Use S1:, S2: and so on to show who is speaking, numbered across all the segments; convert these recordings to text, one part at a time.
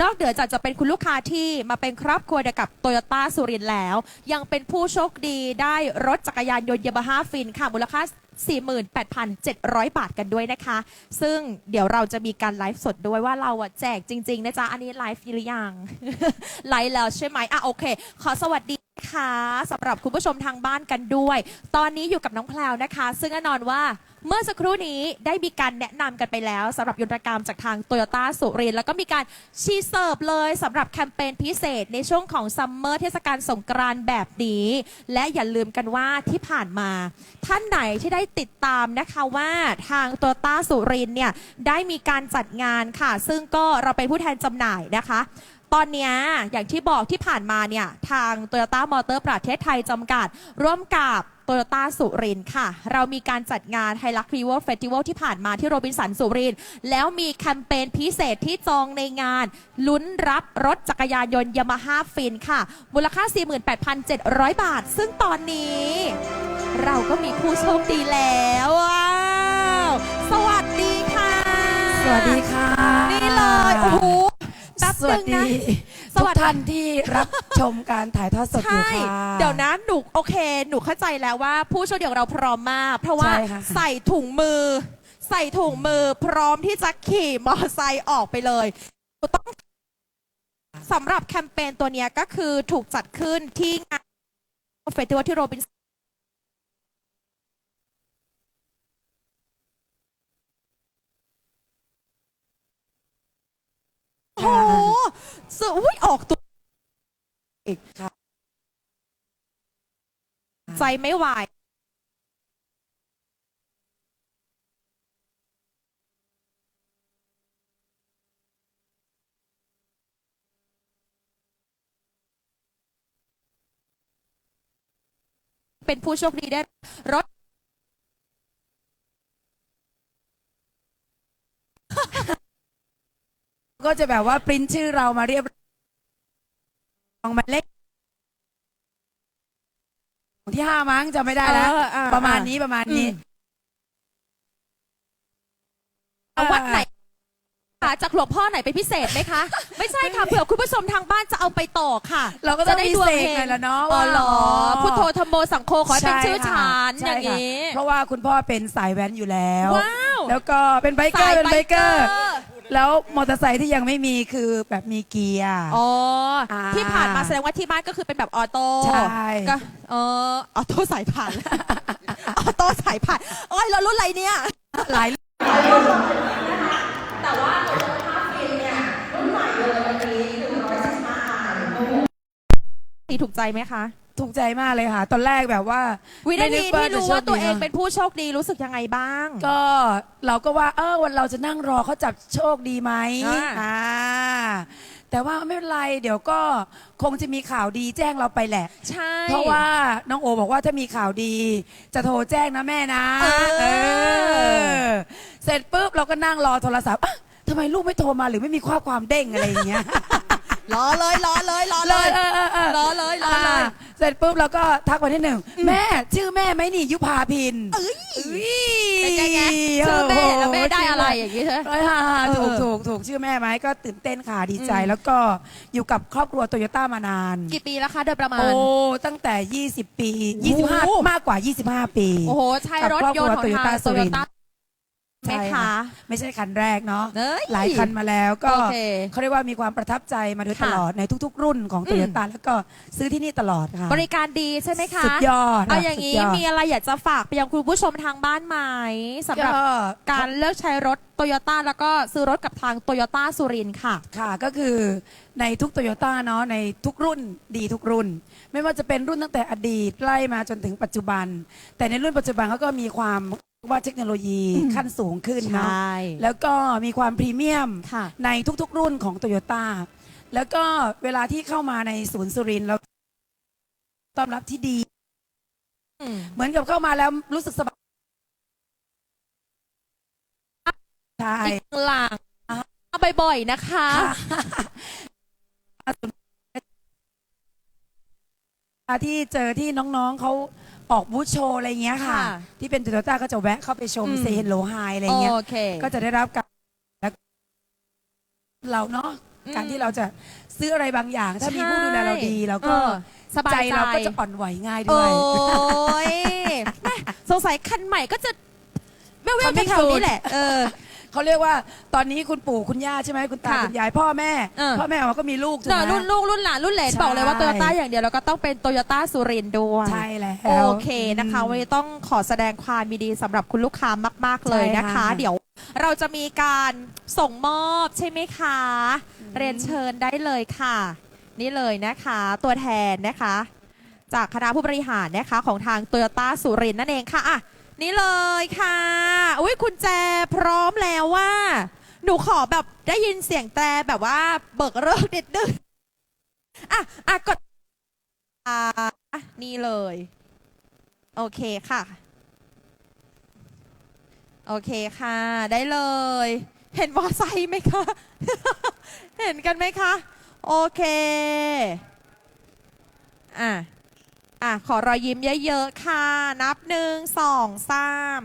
S1: นอกเหนือจากจะเป็นคุณลูกค้าที่มาเป็นครอบครัวเดียวกับโตโยต้าสุรินทร์แล้ว ยังเป็นผู้โชคดีได้รถจักรยานยนต์ยามาฮ่าฟินค่ะมูลค่า 48,700 บาทกันด้วยนะคะ ซึ่งเดี๋ยวเราจะมีการไลฟ์สดด้วยว่าเราอะแจกจริง ๆ นะจ๊ะ อันนี้ไลฟ์หรือยัง ไลฟ์แล้วใช่ไหมอะโอเค ขอสวัสดีค่ะสำหรับคุณผู้ชมทางบ้านกันด้วย ตอนนี้อยู่กับน้องแพลวนะคะ ซึ่งแน่นอนว่า เมื่อสักครู่นี้ได้มีการแนะนำกันไปแล้วสำหรับยนตรกรรมจากทางโตโยต้าสุรินทร์แล้วก็มีการชีเสิร์ฟเลยสำหรับแคมเปญพิเศษในช่วงของซัมเมอร์เทศกาลสงกรานต์แบบนี้ และอย่าลืมกันว่าที่ผ่านมา ท่านไหนที่ได้ติดตามนะคะว่าทางโตโยต้าสุรินทร์เนี่ยได้มีการจัดงานค่ะ ซึ่งก็เราเป็นผู้แทนจำหน่ายนะคะ ตอนเนี้ยอย่างที่บอกที่ผ่านมาเนี่ย ทาง Toyota Motor ประเทศไทยจำกัด ร่วมกับ Toyota สุรินทร์ค่ะ เรามีการจัดงาน h i l u x r e v o l Festival ที่ผ่านมาที่โรบินสันสุรินทร์แล้วมีแคมเปญพิเศษที่จองในงาน ลุ้นรับรถจักรยานยนต์ยามาฮ่าฟินค่ะ มูลค่า 48,700 บาท ซึ่งตอนนี้ เราก็มีผู้โชคดีแล้วว้าวสวัสดีค่ะ
S2: สวัสดีค่ะ
S1: นี่เลย โอ้โหแป๊บ
S2: สวัส
S1: นึง
S2: ดี
S1: นะส
S2: ทุ
S1: วั
S2: ก
S1: สดี
S2: ท่านที่รับชมการถ่ายทอดสดอยู่
S1: ใช่
S2: ค่ะ
S1: เดี๋ยวนะหนูโอเค หนูเข้าใจแล้วว่าผู้โชคดีของเราพร้อมมาก เพราะว่า
S2: ใช่ค่ะ
S1: ใส่ถุงมือ ใส่ถุงมือพร้อมที่จะขี่มอเตอร์ไซค์ออกไปเลยหนูต้องสำหรับแคมเปญตัวเนี้ยก็คือถูกจัดขึ้นที่งานเฟสติวัลที่โรบินสันโอ้โหสุอุ้ยออกตัว
S2: อีกค่ะ
S1: ใจไม่ไหวเป็นผู้โชคดีได้รถ
S2: ก็จะแบบว่าปริ้นชื่อเรามาเรียบลองหมายเลขที่ห้ามั้งจะไม่ได้แล้ว
S1: เอออ่
S2: ประมาณนี้ประมาณนี้
S1: เอาวัดไหนคะจากหลวงพ่อไหนเป็นพิเศษไหมคะ ไม่ใช่ค่ะเผื่อคุณผู้ชมทางบ้านจะเอาไปต่อค่ะ
S2: เราก็ต้อง
S1: จะได้
S2: มี
S1: ดวง
S2: เสก
S1: เฮง
S2: หน่อยละเนาะ
S1: อ๋อ
S2: ว่า
S1: เหรอพุทโธธรรมโมสังโฆขอให้เป็น
S2: ใชื่
S1: อฉัน
S2: ค่ะ
S1: อย่าง
S2: ใช่
S1: นี้
S2: ค่ะเพราะว่าคุณพ่อเป็นสายแว้นอยู่แล้ว
S1: ว้าว
S2: แล้วก็เป็นไบเกอ
S1: สาย
S2: ร์เป็นไบเกอร์
S1: ไบเกอร์
S2: แล้วมอเตอร์ไซค์ที่ยังไม่มีคือแบบมีเกียร์
S1: อ๋อ
S2: อ่า
S1: ที่ผ่านมาแสดงว่าที่บ้านก็คือเป็นแบบออโต้
S2: ใช่
S1: ก็เออออโต้สายผ่าน ออโต้สายผ่านโอ้ยเรารุ่นอะไรเนี่ย
S2: หลาย
S1: สีถูกใจไหมคะ
S2: ถูกใจมากเลยค่ะ ตอนแรกแบบว่า
S1: วินาที
S2: ไม่
S1: ที่
S2: นึก
S1: รู้
S2: จะ
S1: ว่าตัวเอง
S2: โชคดี
S1: เป็นผู้โชคดีรู้สึกยังไงบ้าง
S2: ก็เราก็ว่า เออวันเราจะนั่งรอเขาจับโชคดีไหม
S1: อ่า
S2: อ่าแต่ว่าไม่เป็นไร เดี๋ยวก็คงจะมีข่าวดีแจ้งเราไปแหละ
S1: ใช่
S2: เพราะว่าน้องโอบอกว่าถ้ามีข่าวดี จะโทรแจ้งนะแม่นะ
S1: เออ
S2: เออเสร็จปุ๊บเราก็นั่งรอโทรศัพท์อะทำไมลูกไม่โทรมาหรือไม่มีข้อความเด้งอะไรอย่างเงี้ย
S1: รอเลยรอเลยรอเลย
S2: เออเออเออ
S1: รอเลยรอเลยา
S2: เสร็จปุ๊บเราก็ทักวันที่หนึ่งแม่ชื่อแม่ไหมนี่ยุพาพิน
S1: เอ้ย
S2: อุ้ย
S1: เป็นไงไงชื่อแม่แล้วแม่ได้อะไรอย่างงี้ใช่ไหม
S2: เอ้ยฮ่าฮ่า
S1: เออ
S2: ถูกถูกถูกชื่อแม่ไหมก็ตื่นเต้นค่ะดีใจ
S1: อืม
S2: แล้วก็อยู่กับครอบครัวโตโยต้ามานาน
S1: กี่ปีแล้วคะโดยประมาณ
S2: โอ้ตั้งแต่ 20 ปี
S1: โอ้โห
S2: 25 มากกว่า 25 ปี
S1: โอ้โหใช่รถยนต์ของทาง
S2: กับครอบครัว Toyota
S1: โตโย
S2: สุรินทร์
S1: ต้า ไหม
S2: ใช่
S1: คะ
S2: ไม่ใช่คันแรกเนาะ
S1: เอ้ย
S2: หลายคันมาแล้วก็
S1: โอเค
S2: เขาเรียกว่ามีความประทับใจมาโดย
S1: ค่ะ
S2: ตลอดในทุกๆ รุ่นของโตโยต้าแล้วก็ซื้อที่นี่ตลอดค่ะ
S1: บริการดีใช่ไหมคะ
S2: สุดยอด
S1: เอา
S2: ค่ะ
S1: อย่างนี้
S2: สุดยด
S1: มีอะไรอยากจะฝากไปยังคุณผู้ชมทางบ้านไหมสำหรับ
S2: ก็
S1: การเลือกใช้รถโตโยต้าแล้วก็ซื้อรถกับทางโตโยต้าสุรินทร์ค่ะ
S2: ค่ะก็คือในทุกโตโยต้าเนาะในทุกรุ่นดีทุกรุ่น ไม่ว่าจะเป็นรุ่นตั้งแต่อดีตไล่มาจนถึงปัจจุบัน แต่ในรุ่นปัจจุบันเขาก็มีความ ว่าเทคโนโลยี
S1: อืม
S2: ขั้นสูงขึ้นเนาะ
S1: ใช่
S2: แล้วก็มีความพรีเมียม
S1: ค่ะ
S2: ในทุกๆรุ่นของโตโยต้าแล้วก็เวลาที่เข้ามาในศูนย์สุรินทร์เราต้อนรับที่ดี
S1: อืม
S2: เหมือนกับเข้ามาแล้วรู้สึกสบายใช่
S1: อีกหลังเอาบ่อยๆนะคะ
S2: ค่ะที่เจอที่น้องๆเขา ออกบูธโชว์อะไรเงี้ยค่ะ
S1: ค่ะ
S2: ที่เป็นโตโยต้าก็จะแวะเข้าไปชม
S1: อืม
S2: เซนโลไฮอะไรเงี้ย
S1: โอเค
S2: ก็จะได้รับการแล้วเราเนาะ
S1: อืม
S2: การที่เราจะซื้ออะไรบางอย่าง ถ้ามีผู้ดูแลเราดีเราก็
S1: เออสบาย
S2: ใจ
S1: ใจ
S2: เราก็จะอ่อนไหวง่าย
S1: โอ้
S2: ด้วย
S1: ยแม่สงสัยคันใหม่ก็จะแว่วๆ
S2: เขาไม่
S1: แถวๆ
S2: สู
S1: นี้
S2: ด
S1: แหละ เออ
S2: เขาเรียกว่าตอนนี้คุณปู่คุณย่าใช่ไหมคุณตา
S1: ค่ะ
S2: คุณยายพ่อแม่
S1: เออ
S2: พ่อแม่เราก็มีลูกถูก
S1: เนอะ
S2: ไหม
S1: รุ่นลูกรุ่นหลานรุ่นเหลน
S2: ใช่
S1: บอกเลยว่าโตโยต้าอย่างเดียวแล้วก็ต้องเป็นโตโยต้าสุรินทร์ด้วย
S2: ใช่แล้ว
S1: โอเคนะคะ
S2: อืม
S1: วันนี้ต้องขอแสดงความยินดีสำหรับคุณลูกค้ามาก ๆ เลยนะคะ
S2: ใช่ค่ะ
S1: เดี๋ยวเราจะมีการส่งมอบใช่ไหมคะ เรียนเชิญได้เลยค่ะ นี่เลยนะคะ ตัวแทนนะคะ จากคณะผู้บริหารนะคะของทางโตโยต้าสุรินทร์นั่นเองค่ะอะ นี่เลยค่ะอุ้ยคุณแจพร้อมแล้วว่า หนูขอแบบได้ยินเสียงแต่แบบว่าเบิกเลิกนิดนึงอะอะกดอะนี่เลย โอเคค่ะ โอเคค่ะ ได้เลย เห็นมอไซค์ไหมคะ เห็นกันไหมคะ โอเค อะ อะ ขอรอยยิ้มเยอะๆ ค่ะ นับหนึ่งสองสาม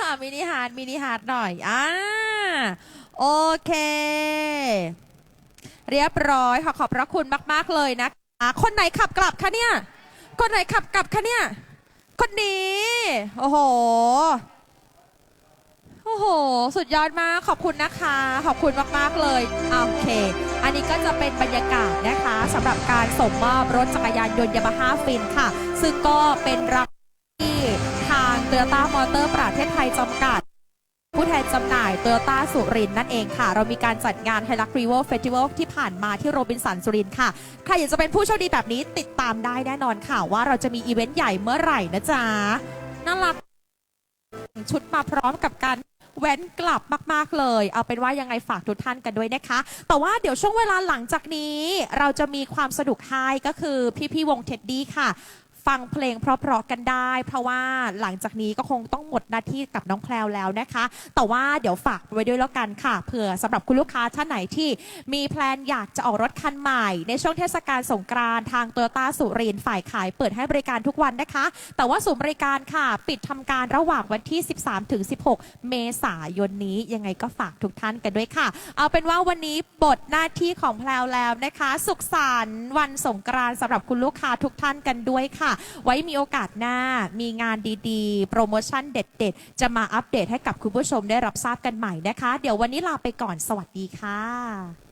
S1: อะมินิฮาร์ดมินิฮาร์ดหน่อย อ่า โอเค เรียบร้อย ขอขอบพระคุณมาก ๆ เลยนะคะ คนไหนขับกลับคะเนี่ย คนไหนขับกลับคะเนี่ย คนนี้ โอ้โห โอ้โห สุดยอดมาก ขอบคุณนะคะ ขอบคุณมาก ๆ เลย โอเค อันนี้ก็จะเป็นบรรยากาศนะคะสำหรับการส่งมอบรถจักรยานยนต์ยามาฮ่าฟินค่ะ ซึ่งก็เป็นรับที่ทางเตอร์ต้ามอเตอร์ประเทศไทยจำกัด ผู้แทนจำหน่ายโตโยต้าสุรินนั่นเองค่ะ เรามีการจัดงานไฮลักรีเวลเฟสติวัลที่ผ่านมาที่โรบินสันสุรินค่ะ ใครอยากจะเป็นผู้โชคดีแบบนี้ติดตามได้แน่นอนค่ะ ว่าเราจะมีอีเวนต์ใหญ่เมื่อไหร่นะจ๊ะน่ารักชุดมาพร้อมกับการแว้นกลับมาก ๆ เลย เอาเป็นว่ายังไงฝากทุกท่านกันด้วยนะคะ แต่ว่าเดี๋ยวช่วงเวลาหลังจากนี้ เราจะมีความสนุกให้ก็คือพี่ ๆ วงเท็ดดี้ค่ะ ฟังเพลงเพราะๆกันได้ เพราะว่าหลังจากนี้ก็คงต้องหมดหน้าที่กับน้องแพลวแล้วนะคะ แต่ว่าเดี๋ยวฝากไว้ด้วยแล้วกันค่ะ เผื่อสำหรับคุณลูกค้าท่านไหนที่มีแพลนอยากจะออกรถคันใหม่ ในช่วงเทศกาลสงกรานต์ทางโตโยต้าสุรินทร์ฝ่ายขายเปิดให้บริการทุกวันนะคะ แต่ว่าศูนย์บริการค่ะ ปิดทำการระหว่างวันที่ 13ถึง16 เมษายนนี้ยังไงก็ฝากทุกท่านกันด้วยค่ะ เอาเป็นว่าวันนี้บทหน้าที่ของแพลวแล้วนะคะ สุขสันต์วันสงกรานต์สำหรับคุณลูกค้าทุกท่านกันด้วยค่ะไว้มีโอกาสหน้ามีงานดีๆ โปรโมชั่นเด็ดๆ จะมาอัปเดตให้กับคุณผู้ชมได้รับทราบกันใหม่นะคะ เดี๋ยววันนี้ลาไปก่อนสวัสดีค่ะ